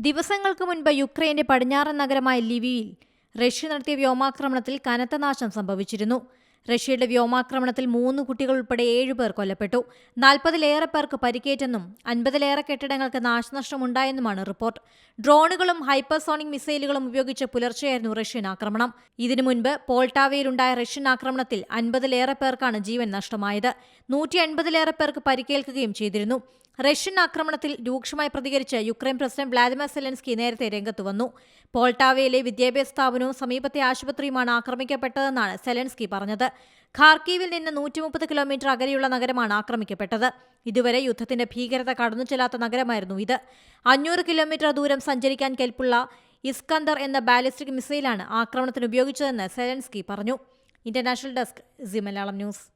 ദിവസങ്ങൾക്ക് മുൻപ് യുക്രൈന്റെ പടിഞ്ഞാറൻ നഗരമായ ലിവിയിൽ റഷ്യ നടത്തിയ വ്യോമാക്രമണത്തിൽ കനത്ത നാശം സംഭവിച്ചിരുന്നു. റഷ്യയുടെ വ്യോമാക്രമണത്തിൽ മൂന്ന് കുട്ടികൾ ഉൾപ്പെടെ ഏഴുപേർ കൊല്ലപ്പെട്ടു. നാൽപ്പതിലേറെ പേർക്ക് പരിക്കേറ്റെന്നും അൻപതിലേറെ കെട്ടിടങ്ങൾക്ക് നാശനഷ്ടമുണ്ടായെന്നുമാണ് റിപ്പോർട്ട്. ഡ്രോണുകളും ഹൈപ്പർസോണിക് മിസൈലുകളും ഉപയോഗിച്ച പുലർച്ചെയായിരുന്നു റഷ്യൻ ആക്രമണം. ഇതിനു മുൻപ് പോൾട്ടാവയിലുണ്ടായ റഷ്യൻ ആക്രമണത്തിൽ അൻപതിലേറെ പേർക്കാണ് ജീവൻ നഷ്ടമായത്. നൂറ്റി അൻപതിലേറെ പേർക്ക് പരിക്കേൽക്കുകയും ചെയ്തിരുന്നു. റഷ്യൻ ആക്രമണത്തിൽ രൂക്ഷമായി പ്രതികരിച്ച് യുക്രൈൻ പ്രസിഡന്റ് വ്ളാദിമിർ സെലൻസ്കി നേരത്തെ രംഗത്ത് വന്നു. പോൾട്ടാവയിലെ വിദ്യാഭ്യാസ സ്ഥാപനവും സമീപത്തെ ആശുപത്രിയുമാണ് ആക്രമിക്കപ്പെട്ടതെന്നാണ് സെലൻസ്കി പറഞ്ഞത്. ഖാർക്കീവിൽ നിന്ന് നൂറ്റി മുപ്പത് കിലോമീറ്റർ അകലെയുള്ള നഗരമാണ് ആക്രമിക്കപ്പെട്ടത്. ഇതുവരെ യുദ്ധത്തിന്റെ ഭീകരത കടന്നു ചെല്ലാത്ത നഗരമായിരുന്നു ഇത്. അഞ്ഞൂറ് കിലോമീറ്റർ ദൂരം സഞ്ചരിക്കാൻ കെൽപ്പുള്ള ഇസ്കന്ദർ എന്ന ബാലിസ്റ്റിക് മിസൈലാണ് ആക്രമണത്തിന് ഉപയോഗിച്ചതെന്ന് സെലൻസ്കി പറഞ്ഞു. International desk Zee Malayalam news.